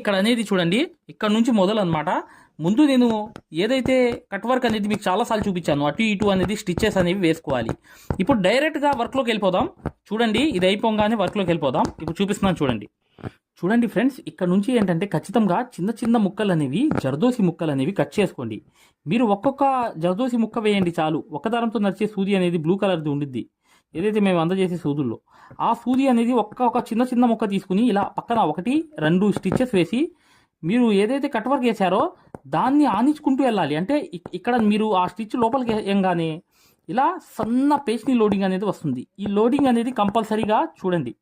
ఇక్కడ అనేది చూడండి ఇక్కడ నుంచి మొదలు అనమాట ముందు నేను ఏదైతే కట్ వర్క్ అనేది మీకు చాలాసార్లు చూపించాను అటు ఇటు అనేది స్టిచ్చెస్ అనేవి వేసుకోవాలి. ఇప్పుడు డైరెక్ట్గా వర్క్లోకి వెళ్ళిపోదాం. చూడండి ఇది అయిపోగానే వర్క్లోకి వెళ్ళిపోదాం. ఇప్పుడు చూపిస్తున్నాను చూడండి. చూడండి ఫ్రెండ్స్ ఇక్కడ నుంచి ఏంటంటే ఖచ్చితంగా చిన్న చిన్న ముక్కలు అనేవి జర్దోసి ముక్కలు అనేవి కట్ చేసుకోండి. మీరు ఒక్కొక్క జర్దోసి ముక్క వేయండి చాలు. ఒక్క దారంతో నడిచే సూది అనేది బ్లూ కలర్ది ఉండిద్ది. ఏదైతే మేము అందజేసే సూదుల్లో ఆ సూది అనేది ఒక్క ఒక చిన్న చిన్న ముక్క తీసుకుని ఇలా పక్కన ఒకటి రెండు స్టిచ్చెస్ వేసి మీరు ఏదైతే కట్ వర్క్ వేశారో దాన్ని ఆనించుకుంటూ వెళ్ళాలి. అంటే ఇక్కడ మీరు ఆ స్టిచ్ లోపలికి వేయంగానే ఇలా సన్న పేస్ట్ని లోడింగ్ అనేది వస్తుంది. ఈ లోడింగ్ అనేది కంపల్సరీగా చూడండి.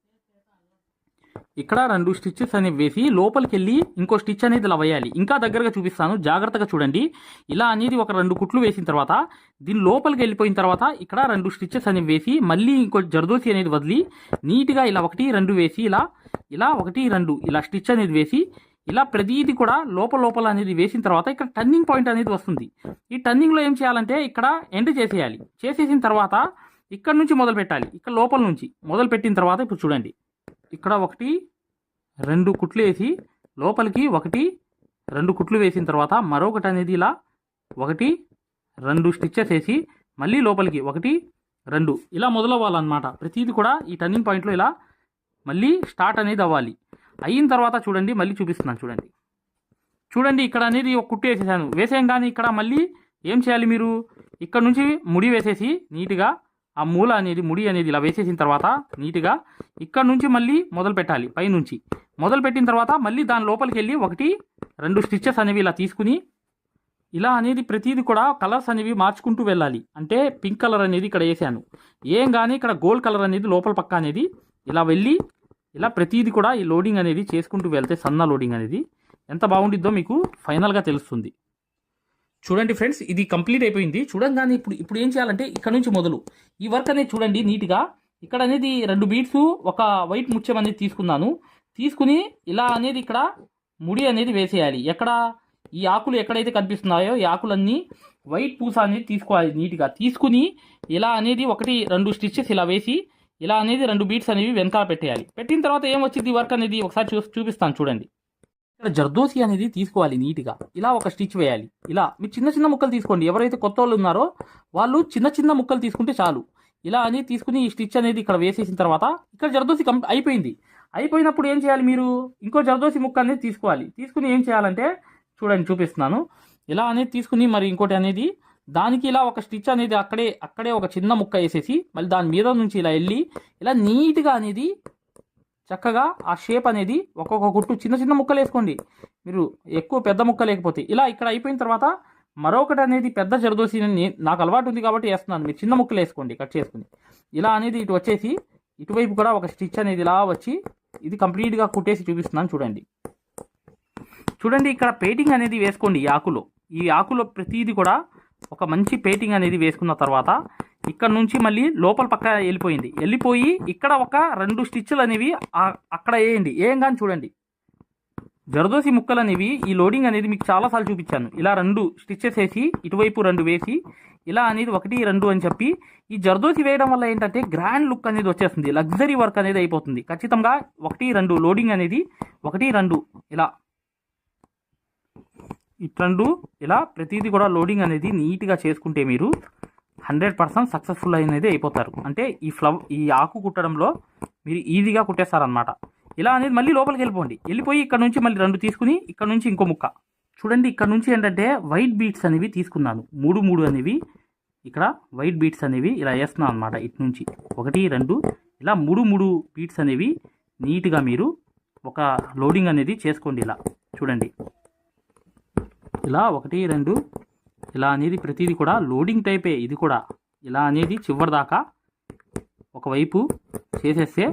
ఇక్కడ రెండు స్టిచ్చెస్ అనేవి వేసి లోపలికి వెళ్ళి ఇంకో స్టిచ్ అనేది ఇలా వేయాలి. ఇంకా దగ్గరగా చూపిస్తాను. జాగ్రత్తగా చూడండి. ఇలా అనేది ఒక రెండు కుట్లు వేసిన తర్వాత దీని లోపలికి వెళ్ళిపోయిన తర్వాత ఇక్కడ రెండు స్టిచ్చెస్ అనేవి వేసి మళ్ళీ ఇంకో జర్దోసి అనేది వదిలి నీట్గా ఇలా ఒకటి రెండు వేసి ఇలా ఇలా ఒకటి రెండు ఇలా స్టిచ్ అనేది వేసి ఇలా ప్రతిదీ కూడా లోపల లోపల అనేది వేసిన తర్వాత ఇక్కడ టర్నింగ్ పాయింట్ అనేది వస్తుంది. ఈ టర్నింగ్లో ఏం చేయాలంటే ఇక్కడ ఎండ్ చేసేయాలి. చేసేసిన తర్వాత ఇక్కడ నుంచి మొదలు పెట్టాలి ఇక్కడ లోపల నుంచి మొదలు పెట్టిన తర్వాత ఇప్పుడు చూడండి. ఇక్కడ ఒకటి రెండు కుట్లు వేసి లోపలికి ఒకటి రెండు కుట్లు వేసిన తర్వాత మరొకటి అనేది ఇలా ఒకటి రెండు స్టిచ్చెస్ వేసి మళ్ళీ లోపలికి ఒకటి రెండు ఇలా మొదలవ్వాలన్నమాట. ప్రతిదీ కూడా ఈ టర్నింగ్ పాయింట్లో ఇలా మళ్ళీ స్టార్ట్ అనేది అవ్వాలి. అయిన తర్వాత చూడండి మళ్ళీ చూపిస్తున్నాను చూడండి. చూడండి ఇక్కడ అనేది ఒక కుట్టు వేసేసాను. వేసేయం కానీ ఇక్కడ మళ్ళీ ఏం చేయాలి మీరు? ఇక్కడ నుంచి ముడి వేసేసి నీట్గా ఆ మూల అనేది ముడి అనేది ఇలా వేసేసిన తర్వాత నీట్గా ఇక్కడ నుంచి మళ్ళీ మొదలు పెట్టాలి పైనుంచి. మొదలు పెట్టిన తర్వాత మళ్ళీ దాని లోపలికి వెళ్ళి ఒకటి రెండు స్టిచ్చెస్ అనేవి ఇలా తీసుకుని ఇలా అనేది ప్రతిదీ కూడా కలర్స్ అనేవి మార్చుకుంటూ వెళ్ళాలి. అంటే పింక్ కలర్ అనేది ఇక్కడ వేసాను. ఏం కానీ ఇక్కడ గోల్డ్ కలర్ అనేది లోపల పక్క అనేది ఇలా వెళ్ళి ఇలా ప్రతిదీ కూడా ఈ లోడింగ్ అనేది చేసుకుంటూ వెళ్తే సన్న లోడింగ్ అనేది ఎంత బాగుండిద్దో మీకు ఫైనల్గా తెలుస్తుంది. చూడండి ఫ్రెండ్స్ ఇది కంప్లీట్ అయిపోయింది. చూడంగానే ఇప్పుడు ఇప్పుడు ఏం చేయాలంటే ఇక్కడ నుంచి మొదలు. ఈ వర్క్ అనేది చూడండి నీట్గా ఇక్కడ అనేది రెండు బీట్స్ ఒక వైట్ ముత్యం అనేది తీసుకున్నాను. తీసుకుని ఇలా అనేది ఇక్కడ ముడి అనేది వేసేయాలి. ఎక్కడ ఈ ఆకులు ఎక్కడైతే కనిపిస్తున్నాయో ఈ ఆకులన్నీ వైట్ పూస అనేది తీసుకోవాలి నీట్గా. తీసుకుని ఇలా అనేది ఒకటి రెండు స్టిచ్చెస్ ఇలా వేసి ఇలా అనేది రెండు బీట్స్ అనేవి వెనకాల పెట్టేయాలి. పెట్టిన తర్వాత ఏం వచ్చింది? వర్క్ అనేది ఒకసారి చూ చూపిస్తాను చూడండి. ఇక్కడ జర్దోసి అనేది తీసుకోవాలి నీట్గా. ఇలా ఒక స్టిచ్ వేయాలి. ఇలా మీరు చిన్న చిన్న ముక్కలు తీసుకోండి. ఎవరైతే కొత్త వాళ్ళు ఉన్నారో వాళ్ళు చిన్న చిన్న ముక్కలు తీసుకుంటే చాలు. ఇలా అనేది తీసుకుని ఈ స్టిచ్ అనేది ఇక్కడ వేసేసిన తర్వాత ఇక్కడ జర్దోసి కం అయిపోయింది. అయిపోయినప్పుడు ఏం చేయాలి మీరు? ఇంకో జర్దోసి ముక్క అనేది తీసుకోవాలి. తీసుకుని ఏం చేయాలంటే చూడండి చూపిస్తున్నాను. ఇలా అనేది తీసుకుని మరి ఇంకోటి అనేది దానికి ఇలా ఒక స్టిచ్ అనేది అక్కడే అక్కడే ఒక చిన్న ముక్క వేసేసి మళ్ళీ దాని మీద నుంచి ఇలా వెళ్ళి ఇలా నీట్గా అనేది చక్కగా ఆ షేప్ అనేది ఒక్కొక్క కుట్టు చిన్న చిన్న ముక్కలు వేసుకోండి. మీరు ఎక్కువ పెద్ద ముక్క లేకపోతే ఇలా ఇక్కడ అయిపోయిన తర్వాత మరొకటి అనేది పెద్ద జరదోసి నాకు అలవాటు ఉంది కాబట్టి వేస్తున్నాను. మీరు చిన్న ముక్కలు వేసుకోండి కట్ చేసుకుని. ఇలా అనేది ఇటు వచ్చేసి ఇటువైపు కూడా ఒక స్టిచ్ అనేది ఇలా వచ్చి ఇది కంప్లీట్గా కుట్టేసి చూపిస్తున్నాను చూడండి. చూడండి ఇక్కడ పెయింటింగ్ అనేది వేసుకోండి ఈ ఆకులో. ఈ ఆకులో ప్రతిదీ కూడా ఒక మంచి పెయింటింగ్ అనేది వేసుకున్న తర్వాత ఇక్కడ నుంచి మళ్ళీ లోపల పక్క వెళ్ళిపోయింది. వెళ్ళిపోయి ఇక్కడ ఒక రెండు స్టిచ్లు అనేవి అక్కడ వేయండి. ఏం కానీ చూడండి. జరదోసి ముక్కలు అనేవి ఈ లోడింగ్ అనేది మీకు చాలాసార్లు చూపించాను. ఇలా రెండు స్టిచ్చెస్ వేసి ఇటువైపు రెండు వేసి ఇలా అనేది ఒకటి రెండు అని చెప్పి ఈ జర్దోసి వేయడం వల్ల ఏంటంటే గ్రాండ్ లుక్ అనేది వచ్చేస్తుంది. లగ్జరీ వర్క్ అనేది అయిపోతుంది. ఖచ్చితంగా ఒకటి రెండు లోడింగ్ అనేది ఒకటి రెండు ఇలా ఇట్లండు ఇలా ప్రతిదీ కూడా లోడింగ్ అనేది నీట్గా చేసుకుంటే మీరు హండ్రెడ్ పర్సెంట్ సక్సెస్ఫుల్ అనేది అయిపోతారు. అంటే ఈ ఫ్లవ్ ఈ ఆకు కుట్టడంలో మీరు ఈజీగా కుట్టేస్తారనమాట ఇలా అనేది మళ్ళీ లోపలికి వెళ్ళిపోండి. వెళ్ళిపోయి ఇక్కడ నుంచి మళ్ళీ రెండు తీసుకుని ఇక్కడ నుంచి ఇంకో ముక్క. చూడండి ఇక్కడ నుంచి ఏంటంటే వైట్ బీట్స్ అనేవి తీసుకున్నాను. మూడు మూడు అనేవి. ఇక్కడ వైట్ బీట్స్ అనేవి ఇలా వేస్తున్నాను అనమాట ఇటు నుంచి. ఒకటి రెండు. ఇలా మూడు మూడు బీట్స్ అనేవి నీట్గా మీరు ఒక లోడింగ్ అనేది చేసుకోండి ఇలా. చూడండి. ఇలా ఒకటి రెండు ఇలా అనేది ప్రతిదీ కూడా లోడింగ్ టైపే ఇది కూడా. ఇలా అనేది చివరిదాకా ఒకవైపు చేసేస్తే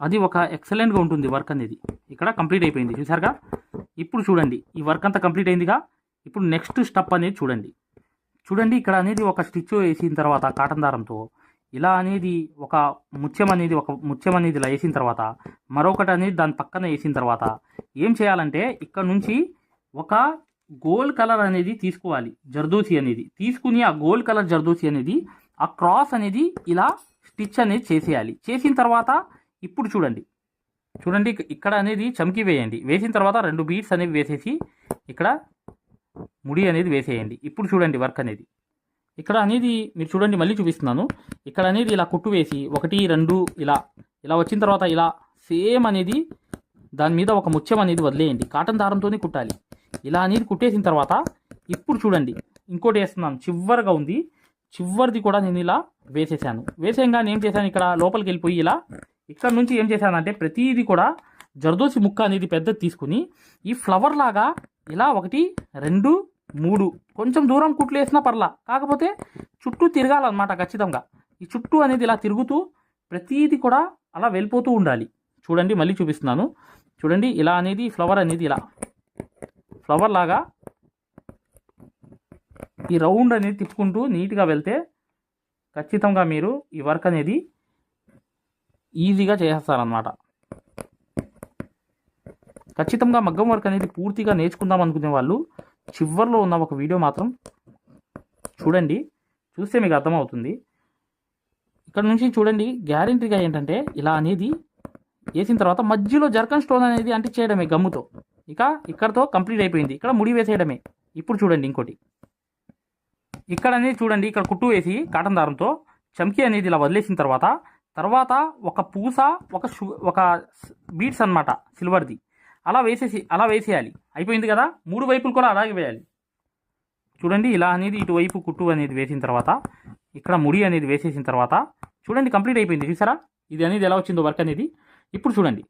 అది ఒక ఎక్సలెంట్గా ఉంటుంది వర్క్ అనేది. ఇక్కడ కంప్లీట్ అయిపోయింది. చూసారుగా ఇప్పుడు చూడండి. ఈ వర్క్ అంతా కంప్లీట్ అయిందిగా? ఇప్పుడు నెక్స్ట్ స్టెప్ అనేది చూడండి. చూడండి ఇక్కడ అనేది ఒక స్టిచ్ వేసిన తర్వాత కాటన్ దారంతో ఇలా అనేది ఒక ముత్యం అనేది ఒక ముత్యం అనేది ఇలా వేసిన తర్వాత మరొకటి అనేది దాని పక్కన వేసిన తర్వాత ఏం చేయాలంటే ఇక్కడ నుంచి ఒక గోల్డ్ కలర్ అనేది తీసుకోవాలి జర్దోసి అనేది. తీసుకుని ఆ గోల్డ్ కలర్ జర్దోసి అనేది ఆ క్రాస్ అనేది ఇలా స్టిచ్ అనేది చేసేయాలి. చేసిన తర్వాత ఇప్పుడు చూడండి. చూడండి ఇక్కడ అనేది చమ్కి వేయండి. వేసిన తర్వాత రెండు బీట్స్ అనేవి వేసేసి ఇక్కడ ముడి అనేది వేసేయండి. ఇప్పుడు చూడండి వర్క్ అనేది. ఇక్కడ అనేది మీరు చూడండి మళ్ళీ చూపిస్తున్నాను. ఇక్కడ అనేది ఇలా కుట్టు వేసి ఒకటి రెండు ఇలా ఇలా వచ్చిన తర్వాత ఇలా సేమ్ అనేది దాని మీద ఒక ముత్యం అనేది వదిలేయండి. కాటన్ దారంతోనే కుట్టాలి. ఇలా అనేది కుట్టేసిన తర్వాత ఇప్పుడు చూడండి ఇంకోటి వేస్తున్నాను. చివరిగా ఉంది. చివరిది కూడా నేను ఇలా వేసేసాను. వేసేయంగానే ఏం చేశాను ఇక్కడ? లోపలికి వెళ్ళిపోయి ఇలా ఇక్కడ నుంచి ఏం చేశానంటే ప్రతిదీ కూడా జర్దోసి ముక్క అనేది పెద్దది తీసుకుని ఈ ఫ్లవర్ లాగా ఇలా ఒకటి రెండు మూడు. కొంచెం దూరం కుట్లు వేసినా పర్లా. కాకపోతే చుట్టూ తిరగాలన్నమాట ఖచ్చితంగా. ఈ చుట్టూ అనేది ఇలా తిరుగుతూ ప్రతీది కూడా అలా వెళ్ళిపోతూ ఉండాలి. చూడండి మళ్ళీ చూపిస్తున్నాను. చూడండి ఇలా అనేది ఫ్లవర్ అనేది ఇలా ఫ్లవర్ లాగా ఈ రౌండ్ అనేది తిప్పుకుంటూ నీట్గా వెళ్తే ఖచ్చితంగా మీరు ఈ వర్క్ అనేది ఈజీగా చేసేస్తారనమాట ఖచ్చితంగా మగ్గం వర్క్ అనేది పూర్తిగా నేర్చుకుందాం అనుకునే వాళ్ళు చివర్లో ఉన్న ఒక వీడియో మాత్రం చూడండి చూస్తే మీకు అర్థమవుతుంది. ఇక్కడ నుంచి చూడండి గ్యారంటీగా ఏంటంటే ఇలా అనేది వేసిన తర్వాత మధ్యలో జర్కన్ స్టోన్ అనేది అంటించేయడమే గమ్ముతో. ఇక ఇక్కడతో కంప్లీట్ అయిపోయింది. ఇక్కడ ముడి వేసేయడమే. ఇప్పుడు చూడండి ఇంకోటి. ఇక్కడ అనేది చూడండి ఇక్కడ కుట్టు వేసి కాటన్ దారంతో చమ్కీ అనేది ఇలా వదిలేసిన తర్వాత తర్వాత ఒక పూస ఒక షూ ఒక బీట్స్ అన్నమాట సిల్వర్ది. అలా వేసేసి అలా వేసేయాలి. అయిపోయింది కదా? మూడు వైపులు కూడా అలాగే వేయాలి. చూడండి ఇలా అనేది ఇటువైపు కుట్టు అనేది వేసిన తర్వాత ఇక్కడ ముడి అనేది వేసేసిన తర్వాత చూడండి కంప్లీట్ అయిపోయింది. చూసారా? ఇది అనేది ఎలా వచ్చిందో వర్క్ అనేది. ఇప్పుడు చూడండి.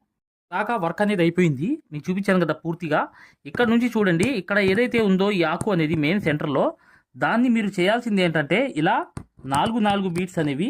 దాకా వర్క్ అనేది అయిపోయింది. నేను చూపించాను కదా పూర్తిగా. ఇక్కడ నుంచి చూడండి ఇక్కడ ఏదైతే ఉందో ఈ ఆకు అనేది మెయిన్ సెంటర్లో దాన్ని మీరు చేయాల్సింది ఏంటంటే ఇలా నాలుగు నాలుగు బీట్స్ అనేవి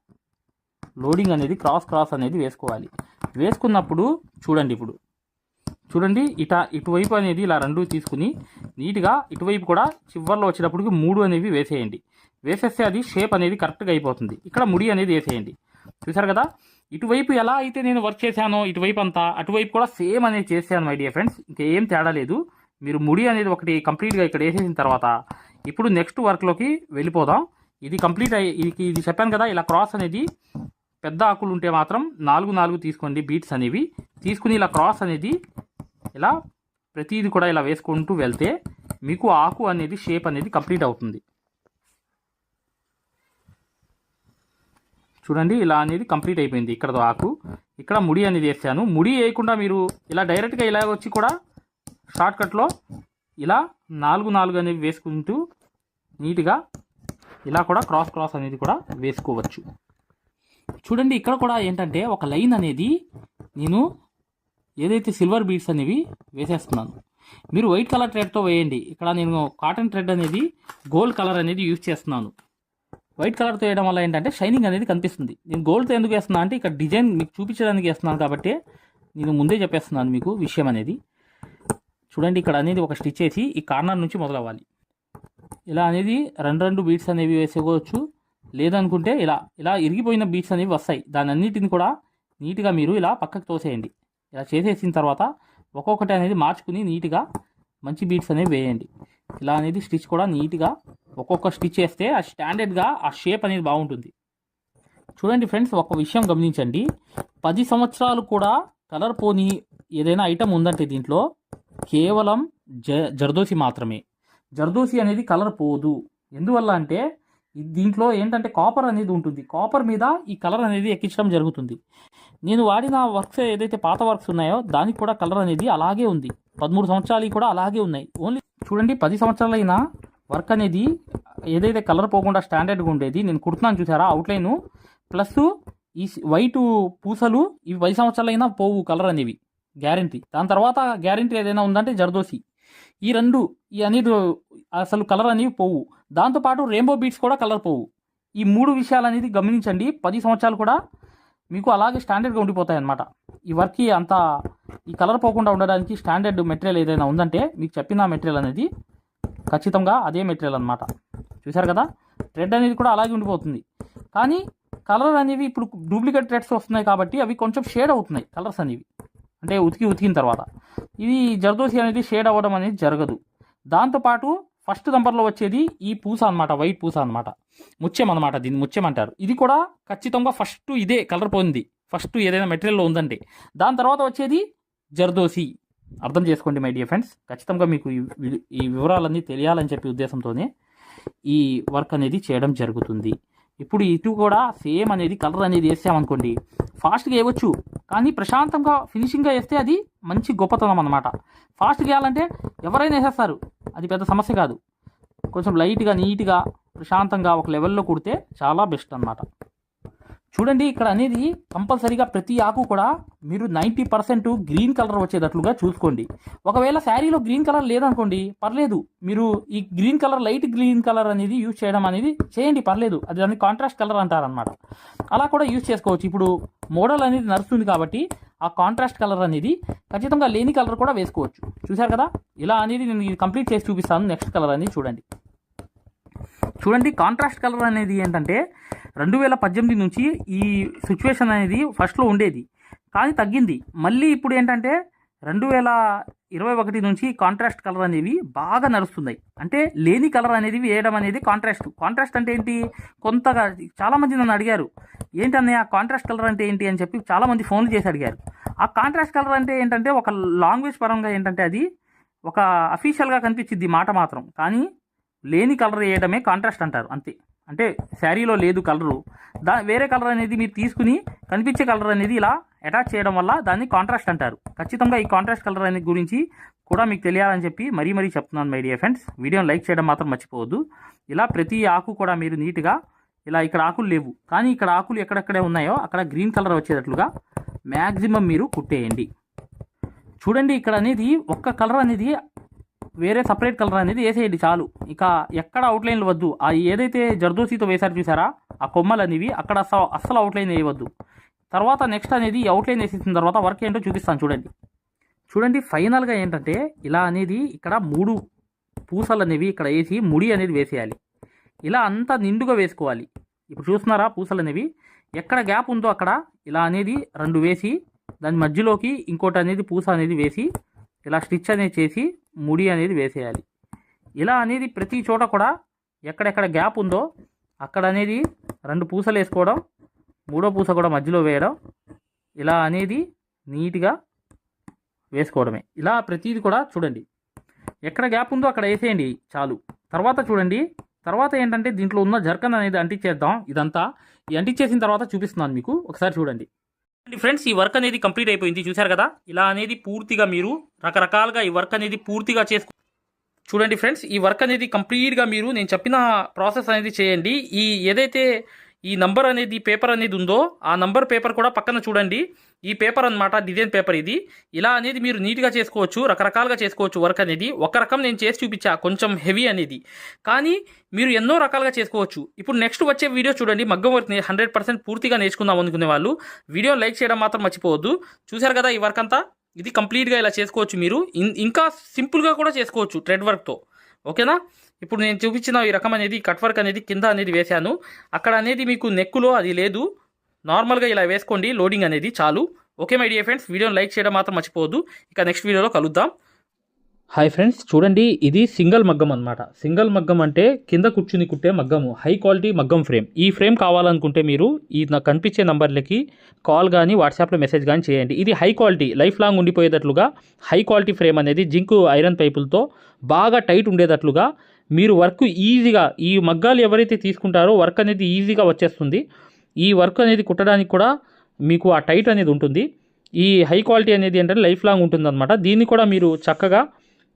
లోడింగ్ అనేది క్రాస్ క్రాస్ అనేది వేసుకోవాలి. వేసుకున్నప్పుడు చూడండి ఇప్పుడు. చూడండి ఇట ఇటువైపు అనేది ఇలా రెండు తీసుకుని నీట్గా ఇటువైపు కూడా చివర్లో వచ్చేటప్పటికి మూడు అనేవి వేసేయండి. వేసేస్తే అది షేప్ అనేది కరెక్ట్గా అయిపోతుంది. ఇక్కడ ముడి అనేది వేసేయండి. చూసారు కదా? ఇటువైపు ఎలా అయితే నేను వర్క్ చేశానో ఇటువైపు అంతా అటువైపు కూడా సేమ్ అనేది చేశాను మై డియర్ ఫ్రెండ్స్. ఇంకేం తేడా లేదు. మీరు ముడి అనేది ఒకటి కంప్లీట్గా ఇక్కడ వేసేసిన తర్వాత ఇప్పుడు నెక్స్ట్ వర్క్లోకి వెళ్ళిపోదాం. ఇది కంప్లీట్ అయ్యి ఇది ఇది చెప్పాను కదా ఇలా క్రాస్ అనేది పెద్ద ఆకులు ఉంటే మాత్రం నాలుగు నాలుగు తీసుకోండి బీట్స్ అనేవి. తీసుకుని ఇలా క్రాస్ అనేది ఇలా ప్రతిదీ కూడా ఇలా వేసుకుంటూ వెళ్తే మీకు ఆకు అనేది షేప్ అనేది కంప్లీట్ అవుతుంది. చూడండి ఇలా అనేది కంప్లీట్ అయిపోయింది ఇక్కడ ఆకు. ఇక్కడ ముడి అనేది వేసాను. ముడి వేయకుండా మీరు ఇలా డైరెక్ట్గా ఇలా వచ్చి కూడా షార్ట్కట్లో ఇలా నాలుగు నాలుగు అనేవి వేసుకుంటూ నీట్గా ఇలా కూడా క్రాస్ క్రాస్ అనేది కూడా వేసుకోవచ్చు. చూడండి ఇక్కడ కూడా ఏంటంటే ఒక లైన్ అనేది నేను ఏదైతే సిల్వర్ బీడ్స్ అనేవి వేసేస్తున్నాను. మీరు వైట్ కలర్ థ్రెడ్తో వేయండి. ఇక్కడ నేను కాటన్ థ్రెడ్ అనేది గోల్డ్ కలర్ అనేది యూజ్ చేస్తున్నాను. వైట్ కలర్తో వేయడం వల్ల ఏంటంటే షైనింగ్ అనేది కనిపిస్తుంది. నేను గోల్డ్తో ఎందుకు వేస్తున్నా అంటే ఇక్కడ డిజైన్ మీకు చూపించడానికి వేస్తున్నాను కాబట్టి నేను ముందే చెప్పేస్తున్నాను మీకు విషయం అనేది. చూడండి ఇక్కడ అనేది ఒక స్టిచ్ వేసి ఈ కార్నర్ నుంచి మొదలవ్వాలి. ఇలా అనేది రెండు రెండు బీట్స్ అనేవి వేసుకోవచ్చు లేదనుకుంటే ఇలా ఇలా ఇరిగిపోయిన బీట్స్ అనేవి వస్తాయి. దాని అన్నిటిని కూడా నీట్గా మీరు ఇలా పక్కకు తోసేయండి. ఇలా చేసేసిన తర్వాత ఒక్కొక్కటి అనేది మార్చుకుని నీట్గా మంచి బీట్స్ అనేవి వేయండి. ఇలా అనేది స్టిచ్ కూడా నీట్గా ఒక్కొక్క స్టిచ్ వేస్తే ఆ స్టాండర్డ్గా ఆ షేప్ అనేది బాగుంటుంది. చూడండి ఫ్రెండ్స్ ఒక విషయం గమనించండి. పది సంవత్సరాలు కూడా కలర్ పోని ఏదైనా ఐటమ్ ఉందంటే దీంట్లో కేవలం జ జర్దోసి మాత్రమే. జర్దోసి అనేది కలర్ పోదు. ఎందువల్ల అంటే దీంట్లో ఏంటంటే కాపర్ అనేది ఉంటుంది. కాపర్ మీద ఈ కలర్ అనేది ఎక్కించడం జరుగుతుంది. నేను వాడిన వర్క్స్ ఏదైతే పాత వర్క్స్ ఉన్నాయో దానికి కూడా కలర్ అనేది అలాగే ఉంది. పదమూడు సంవత్సరాలు కూడా అలాగే ఉన్నాయి. ఓన్లీ చూడండి పది సంవత్సరాలైనా వర్క్ అనేది ఏదైతే కలర్ పోకుండా స్టాండర్డ్గా ఉండేది నేను కుడుతున్నాను చూసారా? అవుట్లైన్ ప్లస్ ఈ వైట్ పూసలు ఇవి పది సంవత్సరాలైనా పోవు కలర్ అనేవి. గ్యారంటీ దాని తర్వాత గ్యారంటీ ఏదైనా ఉందంటే జర్దోసి. ఈ రెండు ఈ అనేది అసలు కలర్ అనేవి పోవు. దాంతోపాటు రెయిన్బో బీట్స్ కూడా కలర్ పోవు. ఈ మూడు విషయాలు అనేది గమనించండి. పది సంవత్సరాలు కూడా మీకు అలాగే స్టాండర్డ్గా ఉండిపోతాయి అన్నమాట ఈ వర్క్కి అంత ఈ కలర్ పోకుండా ఉండడానికి స్టాండర్డ్ మెటీరియల్ ఏదైనా ఉందంటే మీకు చెప్పిన మెటీరియల్ అనేది ఖచ్చితంగా అదే మెటీరియల్ అనమాట చూశారు కదా? థ్రెడ్ అనేది కూడా అలాగే ఉండిపోతుంది. కానీ కలర్ అనేవి ఇప్పుడు డూప్లికేట్ థ్రెడ్స్ వస్తున్నాయి కాబట్టి అవి కొంచెం షేడ్ అవుతున్నాయి కలర్స్ అనేవి. అంటే ఉతికి ఉతికిన తర్వాత. ఇది జర్దోసి అనేది షేడ్ అవ్వడం అనేది జరగదు. దాంతోపాటు ఫస్ట్ నంబర్లో వచ్చేది ఈ పూస అనమాట వైట్ పూస అన్నమాట. ముత్యం అన్నమాట దీన్ని ముత్యం అంటారు. ఇది కూడా ఖచ్చితంగా ఫస్ట్ ఇదే కలర్ పోయింది ఫస్ట్ ఏదైనా మెటీరియల్లో ఉందంటే. దాని తర్వాత వచ్చేది జర్దోసి. అర్థం చేసుకోండి మై డియర్ ఫ్రెండ్స్. ఖచ్చితంగా మీకు ఈ వి- ఈ వివరాలన్నీ తెలియాలని చెప్పి ఉద్దేశంతోనే ఈ వర్క్ అనేది చేయడం జరుగుతుంది. ఇప్పుడు ఇటు కూడా సేమ్ అనేది కలర్ అనేది వేసామనుకోండి ఫాస్ట్గా వేయవచ్చు. కానీ ప్రశాంతంగా ఫినిషింగ్గా వేస్తే అది మంచి గొప్పతనం అనమాట ఫాస్ట్గా వేయాలంటే ఎవరైనా వేసేస్తారు. అది పెద్ద సమస్య కాదు. కొంచెం లైట్గా నీట్గా ప్రశాంతంగా ఒక లెవెల్లో కుడితే చాలా బెస్ట్ అన్నమాట. చూడండి ఇక్కడ అనేది కంపల్సరీగా ప్రతి ఆకు కూడా మీరు నైంటీ పర్సెంట్ గ్రీన్ కలర్ వచ్చేటట్లుగా చూసుకోండి. ఒకవేళ శారీలో గ్రీన్ కలర్ లేదనుకోండి పర్లేదు. మీరు ఈ green colour light green colour అనేది యూజ్ చేయడం అనేది చేయండి పర్లేదు. అది దాన్ని కాంట్రాస్ట్ కలర్ అంటారనమాట అలా కూడా యూజ్ చేసుకోవచ్చు. ఇప్పుడు మోడల్ అనేది నడుస్తుంది కాబట్టి ఆ కాంట్రాస్ట్ కలర్ అనేది ఖచ్చితంగా లేని కలర్ కూడా వేసుకోవచ్చు. చూశారు కదా? ఇలా అనేది నేను కంప్లీట్ చేసి చూపిస్తాను. నెక్స్ట్ కలర్ అనేది చూడండి. చూడండి కాంట్రాస్ట్ కలర్ అనేది ఏంటంటే రెండు వేల పద్దెనిమిది నుంచి ఈ సిచ్యువేషన్ అనేది ఫస్ట్లో ఉండేది. కానీ తగ్గింది. మళ్ళీ ఇప్పుడు ఏంటంటే రెండు వేల ఇరవై ఒకటి నుంచి కాంట్రాస్ట్ కలర్ అనేవి బాగా నడుస్తున్నాయి. అంటే లేని కలర్ అనేది వేయడం అనేది కాంట్రాస్ట్ కాంట్రాస్ట్ అంటే ఏంటి? కొంతగా చాలామంది నన్ను అడిగారు ఏంటన్నయ్య కాంట్రాస్ట్ కలర్ అంటే ఏంటి? అని చెప్పి చాలామంది ఫోన్లు చేసి అడిగారు. ఆ కాంట్రాస్ట్ కలర్ అంటే ఏంటంటే ఒక లాంగ్వేజ్ పరంగా ఏంటంటే అది ఒక అఫీషియల్గా కనిపించింది మాట మాత్రం. కానీ లేని కలర్ వేయడమే కాంట్రాస్ట్ అంటారు అంతే. అంటే శారీలో లేదు కలరు దా వేరే కలర్ అనేది మీరు తీసుకుని కనిపించే కలర్ అనేది ఇలా అటాచ్ చేయడం వల్ల దాన్ని కాంట్రాస్ట్ అంటారు. ఖచ్చితంగా ఈ కాంట్రాస్ట్ కలర్ అనేది గురించి కూడా మీకు తెలియాలని చెప్పి మరీ మరీ చెప్తున్నాను మై డియర్ ఫ్రెండ్స్ వీడియోని లైక్ చేయడం మాత్రం మర్చిపోవద్దు. ఇలా ప్రతి ఆకు కూడా మీరు నీట్గా ఇలా ఇక్కడ ఆకులు లేవు. కానీ ఇక్కడ ఆకులు ఎక్కడెక్కడే ఉన్నాయో అక్కడ గ్రీన్ కలర్ వచ్చేటట్లుగా మ్యాక్సిమం మీరు కుట్టేయండి. చూడండి ఇక్కడ అనేది ఒక్క కలర్ అనేది వేరే సపరేట్ కలర్ అనేది వేసేయండి చాలు. ఇక ఎక్కడ అవుట్లైన్లు వద్దు. ఆ ఏదైతే జర్దోసీతో వేశారు చూసారా? ఆ కొమ్మలు అనేవి అక్కడ అసలు అస్సలు అవుట్లైన్ వేయవద్దు. తర్వాత నెక్స్ట్ అనేది అవుట్లైన్ వేసేసిన తర్వాత వర్క్ ఏంటో చూపిస్తాను చూడండి. చూడండి ఫైనల్గా ఏంటంటే ఇలా అనేది ఇక్కడ మూడు పూసలు అనేవి ఇక్కడ వేసి ముడి అనేది వేసేయాలి. ఇలా అంతా నిండుగా వేసుకోవాలి. ఇప్పుడు చూస్తున్నారా పూసలు అనేవి? ఎక్కడ గ్యాప్ ఉందో అక్కడ ఇలా అనేది రెండు వేసి దాని మధ్యలోకి ఇంకోటి అనేది పూస అనేది వేసి ఇలా స్టిచ్ అనేది చేసి ముడి అనేది వేసేయాలి. ఇలా అనేది ప్రతి చోట కూడా ఎక్కడెక్కడ గ్యాప్ ఉందో అక్కడ అనేది రెండు పూసలు వేసుకోవడం మూడో పూస కూడా మధ్యలో వేయడం ఇలా అనేది నీట్గా వేసుకోవడమే. ఇలా ప్రతిది కూడా చూడండి. ఎక్కడ గ్యాప్ ఉందో అక్కడ వేసేయండి చాలు. తర్వాత చూడండి. తర్వాత ఏంటంటే దీంట్లో ఉన్న జర్కన్ అనేది అంటించేద్దాం ఇదంతా. ఈ అంటించేసిన తర్వాత చూపిస్తున్నాను మీకు. ఒకసారి చూడండి. ఫ్రెండ్స్ ఈ వర్క్ అనేది కంప్లీట్ అయిపోయింది. చూశారు కదా? ఇలా అనేది పూర్తిగా మీరు రకరకాలుగా ఈ వర్క్ అనేది పూర్తిగా చేసుకో చూడండి ఫ్రెండ్స్ ఈ వర్క్ అనేది కంప్లీట్గా మీరు నేను చెప్పిన ప్రాసెస్ అనేది చేయండి. ఈ ఏదైతే ఈ నంబర్ అనేది పేపర్ అనేది ఉందో ఆ నంబర్ పేపర్ కూడా పక్కన చూడండి. ఈ పేపర్ అన్నమాట డిజైన్ పేపర్ ఇది. ఇలా అనేది మీరు నీట్గా చేసుకోవచ్చు రకరకాలుగా చేసుకోవచ్చు వర్క్ అనేది. ఒక రకం నేను చేసి చూపించా కొంచెం హెవీ అనేది. కానీ మీరు ఎన్నో రకాలుగా చేసుకోవచ్చు. ఇప్పుడు నెక్స్ట్ వచ్చే వీడియో చూడండి మగ్గం వర్క్ హండ్రెడ్ పర్సెంట్ పూర్తిగా నేర్చుకుందాం అనుకునే వాళ్ళు. వీడియో లైక్ చేయడం మాత్రం మర్చిపోవద్దు. చూశారు కదా ఈ వర్క్ అంతా? ఇది కంప్లీట్గా ఇలా చేసుకోవచ్చు మీరు. ఇంకా సింపుల్గా కూడా చేసుకోవచ్చు థ్రెడ్ వర్క్తో ఓకేనా? ఇప్పుడు నేను చూపించిన ఈ రకం అనేది కట్ వర్క్ అనేది కింద అనేది వేశాను. అక్కడ అనేది మీకు నెక్కులో అది లేదు. నార్మల్గా ఇలా వేసుకోండి. లోడింగ్ అనేది చాలు. Okay my dear friends. వీడియోని లైక్ చేయడం మాత్రం మర్చిపోవద్దు. ఇక నెక్స్ట్ వీడియోలో కలుద్దాం. Hi friends. చూడండి ఇది సింగిల్ మగ్గం అనమాట సింగిల్ మగ్గం అంటే కింద కూర్చుని కుట్టే మగ్గము. హై క్వాలిటీ మగ్గం ఫ్రేమ్. ఈ ఫ్రేమ్ కావాలనుకుంటే మీరు ఈ నాకు కనిపించే నంబర్లకి కాల్ కానీ వాట్సాప్లో మెసేజ్ కానీ చేయండి. ఇది హై క్వాలిటీ లైఫ్ లాంగ్ ఉండిపోయేటట్లుగా హై క్వాలిటీ ఫ్రేమ్ అనేది జింక్ ఐరన్ పైపులతో బాగా టైట్ ఉండేటట్లుగా మీరు వర్క్ ఈజీగా ఈ మగ్గాలు ఎవరైతే తీసుకుంటారో వర్క్ అనేది ఈజీగా వచ్చేస్తుంది. ఈ వర్క్ అనేది కుట్టడానికి కూడా మీకు ఆ టైట్ అనేది ఉంటుంది. ఈ హై క్వాలిటీ అనేది ఏంటంటే లైఫ్ లాంగ్ ఉంటుందన్నమాట. దీన్ని కూడా మీరు చక్కగా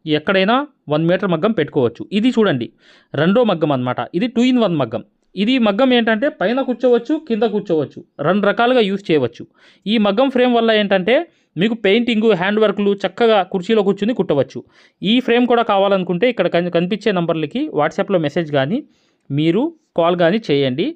ఎక్కడైనా వన్ మీటర్ మగ్గం పెట్టుకోవచ్చు. ఇది చూడండి. రెండో మగ్గం అన్నమాట. ఇది టూ ఇన్ వన్ మగ్గం. ఇది మగ్గం ఏంటంటే పైన కూర్చోవచ్చు కింద కూర్చోవచ్చు. రెండు రకాలుగా యూస్ చేయవచ్చు. ఈ మగ్గం ఫ్రేమ్ వల్ల ఏంటంటే మీకు పెయింటింగ్ హ్యాండ్ వర్క్లు చక్కగా కుర్చీలో కూర్చుని కుట్టవచ్చు. ఈ ఫ్రేమ్ కూడా కావాలనుకుంటే ఇక్కడ కనిపించే నంబర్లకి వాట్సాప్లో మెసేజ్ కానీ మీరు కాల్ కానీ చేయండి.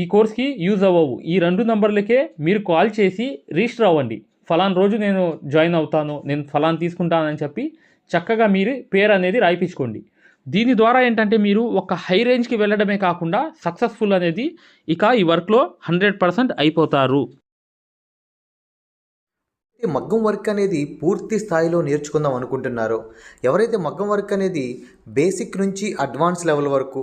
ఈ కోర్స్కి యూజ్ అవ్వవు. ఈ రెండు నంబర్లకే మీరు కాల్ చేసి రిజిస్టర్ అవ్వండి. ఫలాన్ రోజు నేను జాయిన్ అవుతాను నేను ఫలాన్ తీసుకుంటానని చెప్పి చక్కగా మీరు పేరు అనేది రాయిపించుకోండి. దీని ద్వారా ఏంటంటే మీరు ఒక హై రేంజ్కి వెళ్ళడమే కాకుండా సక్సెస్ఫుల్ అనేది ఇక ఈ వర్క్లో హండ్రెడ్ పర్సెంట్ అయిపోతారు. ఈ మగ్గం వర్క్ అనేది పూర్తి స్థాయిలో నేర్చుకుందాం అనుకుంటున్నారో ఎవరైతే మగ్గం వర్క్ అనేది బేసిక్ నుంచి అడ్వాన్స్ లెవెల్ వరకు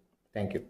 థ్యాంక్ యూ